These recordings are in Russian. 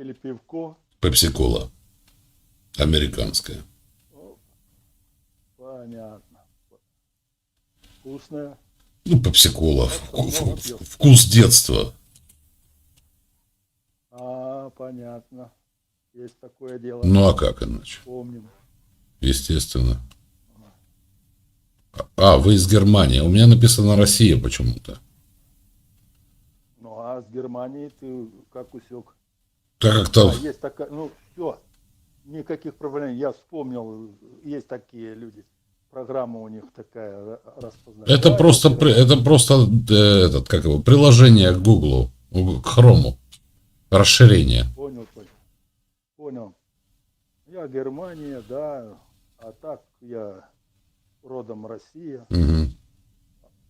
или пивко. Пепси-кола. Американская. Понятно. Вкусное. Ну, пепси-кола. Вку- вку- Вкус детства. А, понятно. Есть такое дело. Ну, а как иначе? Помним. Естественно. А, вы из Германии. У меня написано Россия почему-то. Ну, а с Германией ты как усек? Так как-то... А, есть такая, ну, все. Никаких проблем. Я вспомнил, есть такие люди. Программа у них такая ра- распознавание. Это просто, это просто э, этот, как его, приложение к Гуглу, к Хрому. Расширение. Понял, понял. Понял. Я Германия, да. А так я родом Россия, Мгм.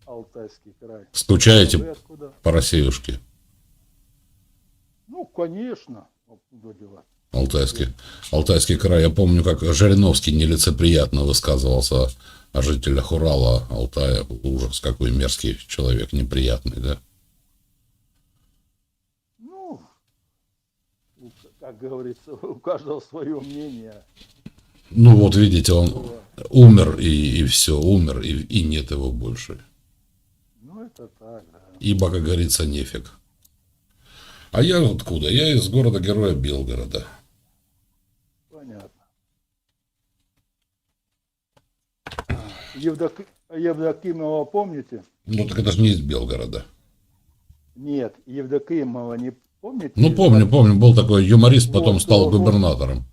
Алтайский край. Скучаете откуда? по Россиюшке? Ну, конечно. Откуда? Алтайский. Алтайский край. Я помню, как Жириновский нелицеприятно высказывался о жителях Урала, Алтая. Ужас, какой мерзкий человек, неприятный, да? Ну, как говорится, у каждого свое мнение. Ну вот видите, он умер и, и все, умер, и, и нет его больше. Ну, это так, да. Ибо, как говорится, нефиг. А я откуда? Я из города-героя Белгорода. Понятно. Евдок... Евдокимова помните? Ну так это же не из Белгорода. Нет, Евдокимова не помните? Ну помню, помню, был такой юморист, потом Вот, стал вот, губернатором.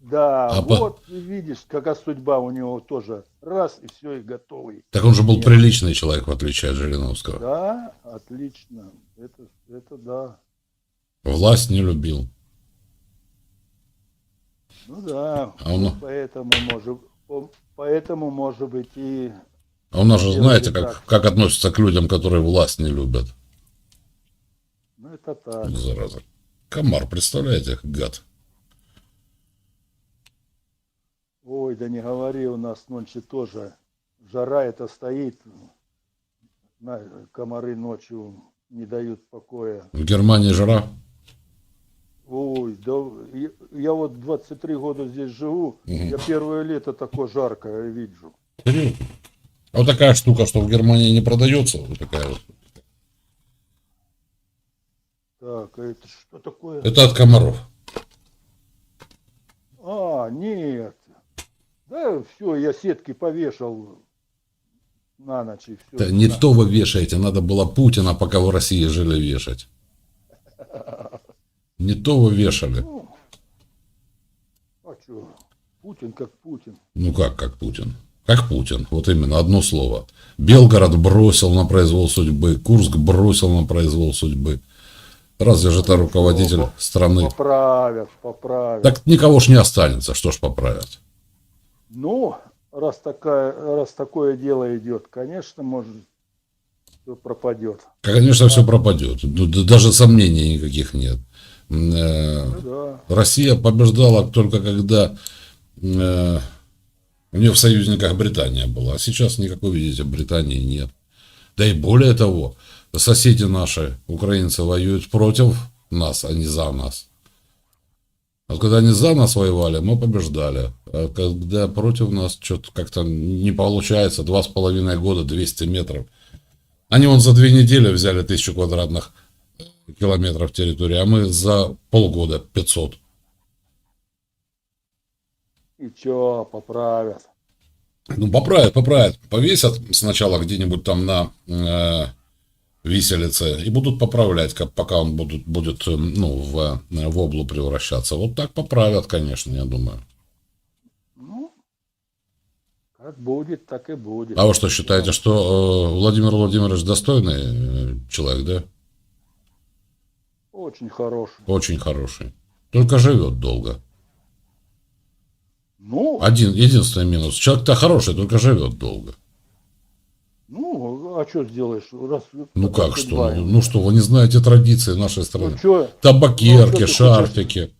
Да, А по- вот видишь, какая судьба у него тоже. Раз и все, и готовый. Так он же был Нет. приличный человек, в отличие от Жириновского. Да, отлично. Это, это да. Власть не любил. Ну да. А он- Поэтому может, по- поэтому может быть и А у нас же, знаете, так. как, как относятся к людям, которые власть не любят. ну это так. Зараза. Комар, представляете, гад. Ой, да не говори, у нас ночью тоже жара это стоит. Комары ночью не дают покоя. В Германии жара. Ой, да я, я вот 23 года здесь живу, Мгм. я первое лето такое жаркое вижу. Серьезно? А вот такая штука, что в Германии не продается, вот такая вот. Так, а это что такое? Это от комаров. А, нет. Да, все, я сетки повешал на ночь и все. Да не то вы вешаете, надо было Путина, пока в России жили, вешать. Не то вы вешали. Ну, а что? Путин как Путин. Ну как, как Путин? Как Путин, вот именно, одно слово. Белгород бросил на произвол судьбы, Курск бросил на произвол судьбы. Разве же это руководитель по- страны? Поправят, поправят. Так никого ж не останется, что ж поправят. Ну, раз, такая, раз такое дело идет, конечно, может, всё пропадет. Конечно, все пропадет. Ну, Даже сомнений никаких нет. Э, Ну да. Россия побеждала только когда э, у нее в союзниках Британия была. А сейчас никакой, видите, Британии нет. Да и более того, соседи наши, украинцы, воюют против нас, а не за нас. Вот когда они за нас воевали, мы побеждали. А когда против нас что-то как-то не получается, два с половиной года, 200 метров. Они вон за две недели взяли тысячу квадратных километров территории, а мы за полгода 500. И чё, поправят. Ну, поправят, поправят. Повесят сначала где-нибудь там на э, виселице и будут поправлять, как, пока он будут, будет э, ну, в, э, в облу превращаться. Вот так поправят, конечно, я думаю. Ну, как будет, так и будет. А вы что, считаете, что э, Владимир Владимирович достойный э, человек, да? Очень хороший. Очень хороший. Только живет долго. Ну, Один, единственный минус. Человек-то хороший, только живет долго. ну, а что сделаешь? Раз, Ну как что? судьба Ну, ну что, вы не знаете традиции нашей страны? Ну, чё, Табакерки, Ну, а шарфики.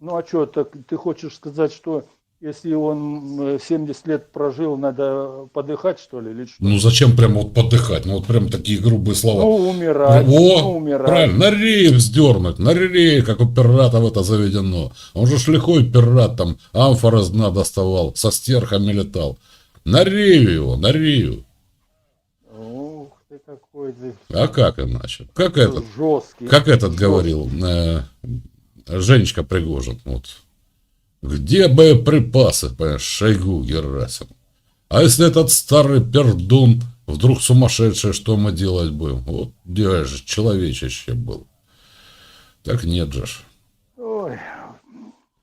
ну а что, так ты хочешь сказать, что если он э, 70 лет прожил, надо подыхать, что ли, или что? Ну зачем прям вот подыхать? Ну вот прям такие грубые слова. Ну, умирать, О, ну, умирать. правильно, на рейв вздернуть, на рейв, как у пиратов это заведено. Он же лихой пират, там амфора с дна доставал, со стерхами летал. На рейв его, на рейв. Ух ты какой ты А как иначе? Как этот, жесткий. как этот говорил, э, Женечка Пригожин, вот. Где боеприпасы, понимаешь, Шойгу Герасим? А если этот старый пердун вдруг сумасшедший, что мы делать будем? Вот где же человечище был. Так нет же. Ой,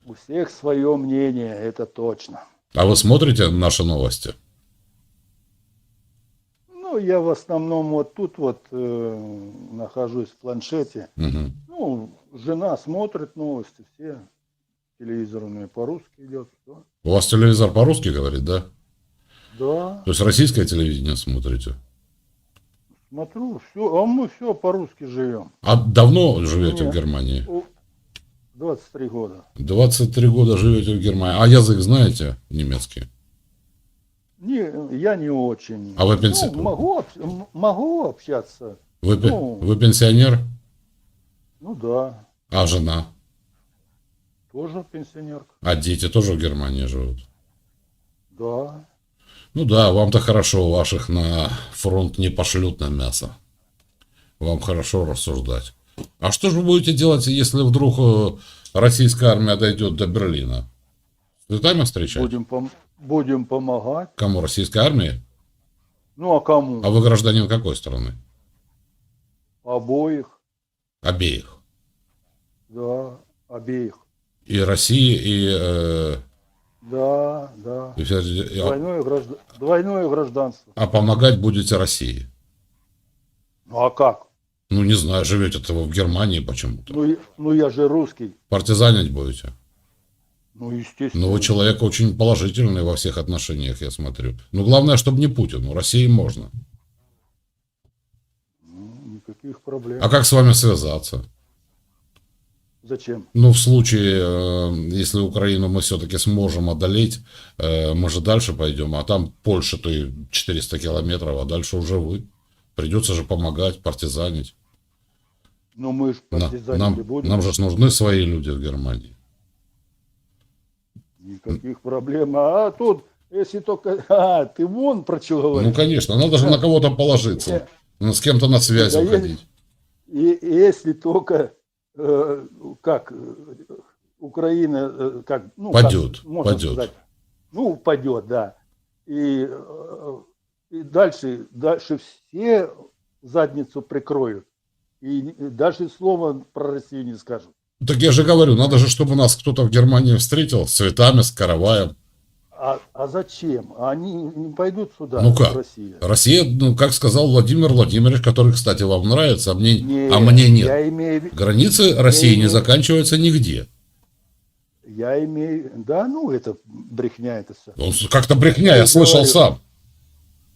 у всех свое мнение, это точно. А вы смотрите наши новости? Ну, я в основном вот тут вот э, нахожусь в планшете. Мгм. Ну, жена смотрит новости, все телевизорные по-русски идет. всё. У вас телевизор по-русски говорит, да? Да, То есть российское телевидение смотрите? смотрю, все, а мы все по-русски живем. А давно живете в Нет. Германии? У- 23 года. 23 года живете в Германии. А язык знаете немецкий? Не, я не очень. А вы пенси- Ну, могу, могу общаться. Вы, Ну. вы пенсионер? Ну да, А жена? Тоже пенсионерка. А дети тоже в Германии живут? Да. Ну да, вам-то хорошо, ваших на фронт не пошлют на мясо. Вам хорошо рассуждать. А что же вы будете делать, если вдруг э, российская армия дойдет до Берлина? С цветами встречать? Будем, пом- будем помогать. Кому? Российской армии? Ну а кому? А вы гражданин какой страны? Обоих. Обеих. Да, обеих. И России, и... э, Да, да. и- а, Двойное, гражда- Двойное гражданство. а помогать будете России? Ну а как? Ну, не знаю, живете-то вы в Германии почему-то. Ну, ну я же русский. Партизанить будете? Ну, естественно. Ну, вы человек очень положительный во всех отношениях, я смотрю. Ну, главное, чтобы не Путин. У России можно. Ну, никаких проблем. А как с вами связаться? Зачем? Ну, в случае, э, если Украину мы все-таки сможем одолеть, э, мы же дальше пойдем, а там Польша, то и 400 километров, а дальше уже вы. Придется же помогать, партизанить. Ну мы же партизанить нам, не будем. нам же нужны свои люди в Германии. Никаких проблем. А тут, если только... А, ты вон про что Ну, конечно, надо же на кого-то положиться. С кем-то на связь Да я- уходить. И, и если только, э, как, э, Украина, э, как, ну, Падет, как можно падет. сказать, ну, упадет, да. И, э, и дальше, дальше все задницу прикроют. И даже слова про Россию не скажут. Так я же говорю, надо же, чтобы нас кто-то в Германии встретил с цветами, с караваем. А, а зачем? Они не пойдут сюда, Ну как? в Россию. Россия, ну, как сказал Владимир Владимирович, который, кстати, вам нравится, а мне, Не, а мне нет. Я имею, Границы России не не- заканчиваются нигде. я имею, да, ну, это брехня это все. С- как-то брехня, я Я слышал говорю. сам.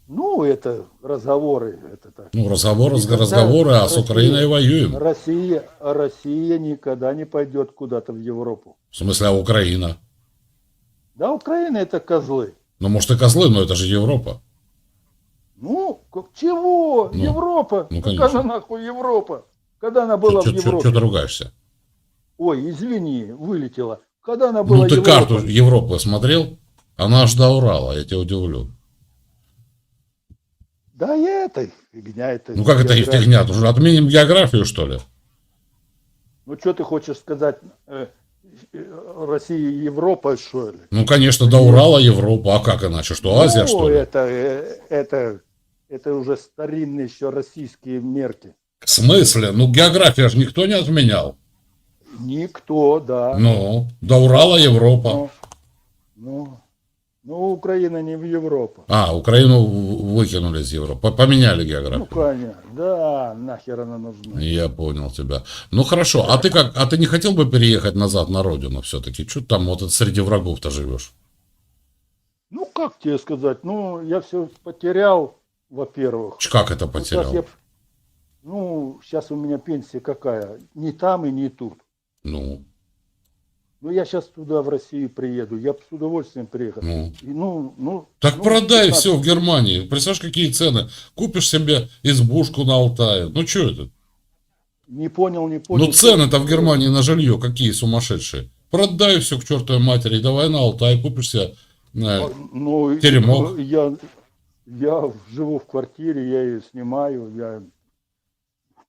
Ну, это разговоры, это так. Ну, разговоры, с- Никогда разговоры, а с Россия- Украиной воюем. Россия, Россия никогда не пойдет куда-то в Европу. В смысле, а Украина? Да, Украина это козлы. Ну, может, и козлы, но это же Европа. Ну, как Ну, чего? Европа? ну, Какая конечно. она нахуй Европа? Когда она была в Что Европе? ты ругаешься? Ой, извини, вылетела. Когда она была Ну, ты Европа? карту Европы смотрел? Она аж до Урала, я тебя удивлю. Да и это фигня. Это Ну, как это география. фигня? Уже отменим географию, что ли? Ну, что ты хочешь сказать? Россия и Европа, что ли? Ну, конечно, до Урала Европа, а как иначе? Что, Азия, ну, что ли? Это, э, это, это уже старинные еще российские мерки. В смысле? Ну, география же никто не отменял. Никто, да. Ну, до Урала Европа. Ну, ну, ну, Украина не в Европу. А, Украину выкинули из Европы. Поменяли Ну, географию. конечно, да, нахер она нужна. Я понял тебя. Ну хорошо, а ты как, а ты не хотел бы переехать назад на родину все-таки? Что там вот среди врагов-то живешь? Ну, как тебе сказать, ну, я все потерял, во-первых. Как это Ну, потерял? я- ну, сейчас у меня пенсия какая? Не там и не тут. Ну, Ну, я сейчас туда, в Россию приеду. Я б с удовольствием приехал. Ну. И, ну, ну, Так ну, продай 15. все в Германии. Представляешь, какие цены? Купишь себе избушку на Алтае. Ну что это? Не понял, не понял. Ну цены-то в Германии на жилье какие сумасшедшие. Продай все к чертовой матери, давай на Алтай купишь себе э, Ну, и- Теремок. ну, Я, я живу в квартире, я ее снимаю. Я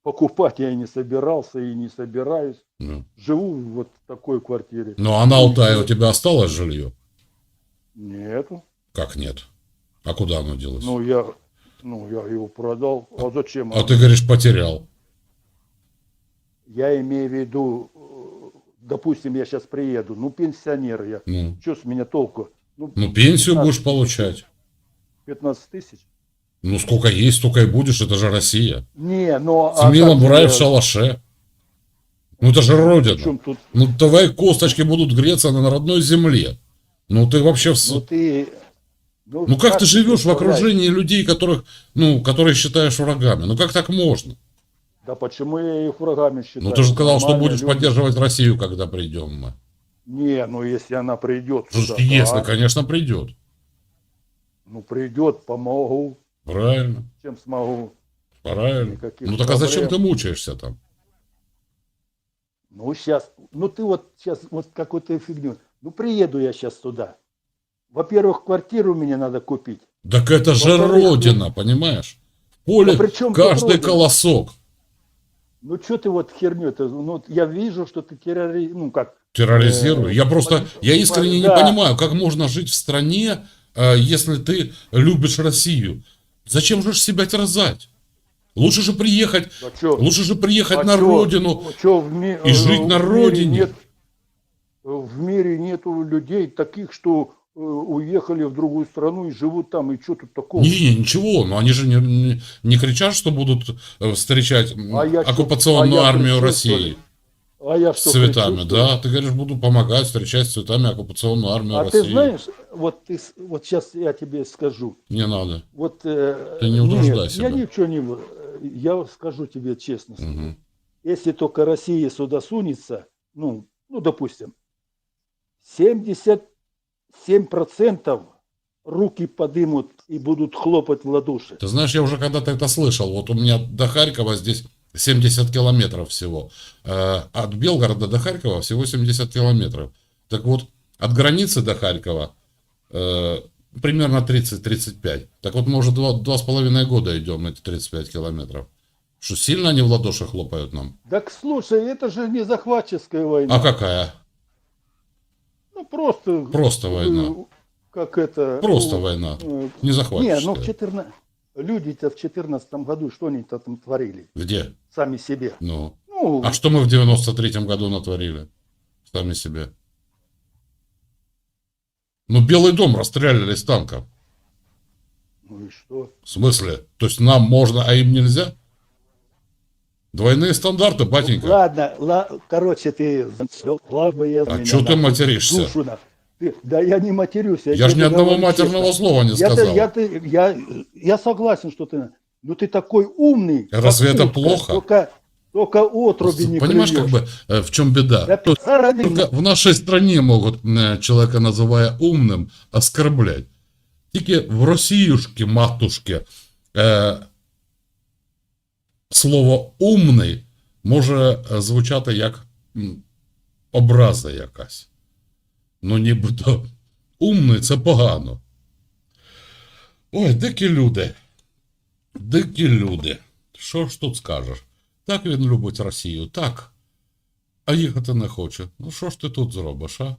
покупать я и не собирался, и не собираюсь. ну. Живу вот в такой квартире. Ну а на Алтае у тебя осталось жилье? Нету. Как нет? А куда оно делось? Ну, я, ну, я его продал. А зачем? а ты говоришь, потерял. Я имею в виду, э, допустим, я сейчас приеду, ну, пенсионер я. Ну, Что с меня толку? Ну, ну пенсию 15 будешь получать. 15 тысяч? Ну сколько есть, столько и будешь, это же Россия. Не, но... С милым как в шалаше. Ну это же родина. тут? Ну твои косточки будут греться на родной земле. Ну ты вообще... в Ну, ты... Ну как ты живешь в окружении людей, которых, ну, которые считаешь врагами? Ну как так можно? Да почему я их врагами считаю? Ну ты же сказал, что будешь люди. поддерживать Россию, когда придем мы. Не, ну если она придет Слушай, сюда, если, да. конечно, придет. ну придет, помогу, Правильно, чем смогу. правильно. Никаких Ну так а зачем ты проблем. мучаешься там? Ну сейчас, ну ты вот сейчас вот какую-то фигню. Ну приеду я сейчас туда. Во-первых, квартиру мне надо купить. Так это же Во-вторых, родина, понимаешь? В поле Ну, тут каждый колосок. Ну что ты вот херню это? Ну я вижу, что ты террори... ну как, терроризирую. Э, Я просто, я искренне не да. понимаю, как можно жить в стране, э, если ты любишь Россию. Зачем же себя терзать? Лучше же приехать, а чё? лучше же приехать А на чё- родину. чё в ми- и жить э, на в мире родине? нет- в мире нету людей таких, что э, уехали в другую страну и живут там, и что тут такого? Не, не, ничего, но они же не, не- не кричат, что будут э, встречать А оккупационную а армию? России А я с что, цветами. кричу, что Да, ты говоришь, буду помогать встречать с цветами оккупационную армию А России. ты знаешь, вот ты, с- вот сейчас я тебе скажу, Не надо. вот э, Ты не нет, утруждай я себя. ничего не, в- я скажу тебе честно, Мгм. если только Россия сюда сунется, ну, ну допустим, 77% руки подымут и будут хлопать в ладоши. Ты знаешь, я уже когда-то это слышал. Вот у меня до Харькова здесь 70 километров всего. Э, От Белгорода до Харькова всего 70 километров. Так вот, от границы до Харькова э, примерно 30-35. Так вот, мы уже два, два с половиной года идем эти 35 километров. Что, сильно они в ладоши хлопают нам? Так слушай, это же не захватческая война. А какая? Ну просто... Просто война. Как это... Просто ну, война. э, Не Не, захватишь. ну в 14... Люди-то в 14 году что они там творили? Где? Сами себе. Ну. Ну, А что мы в 93-м году натворили? Сами себе. Ну, Белый дом расстреляли с танков. ну и что? В смысле? То есть нам можно, а им нельзя? Двойные стандарты, батенька. Ладно, ла... короче, ты... Я А чё ты материшься? душу на- Ты- Да я не матерюсь. Я же ни одного матерного честно. слова не Я, сказал. я, ты- я, я согласен, что ты... Ну ты такой умный. как Разве это плохо? Только, только отруби не Понимаешь, как клюешь. бы э, в чем беда? Да То только в нашей стране могут э, человека, называя умным, оскорблять. Тільки в Росіюшки, матушки, е, слово умний може е, звучати як м, образа якась. Ну, нібито умний це погано. Ой, дикі люди. Дикі люди. Що ж тут скажеш? Так він любить Росію, так. А їхати не хоче. Ну що ж ти тут зробиш, а?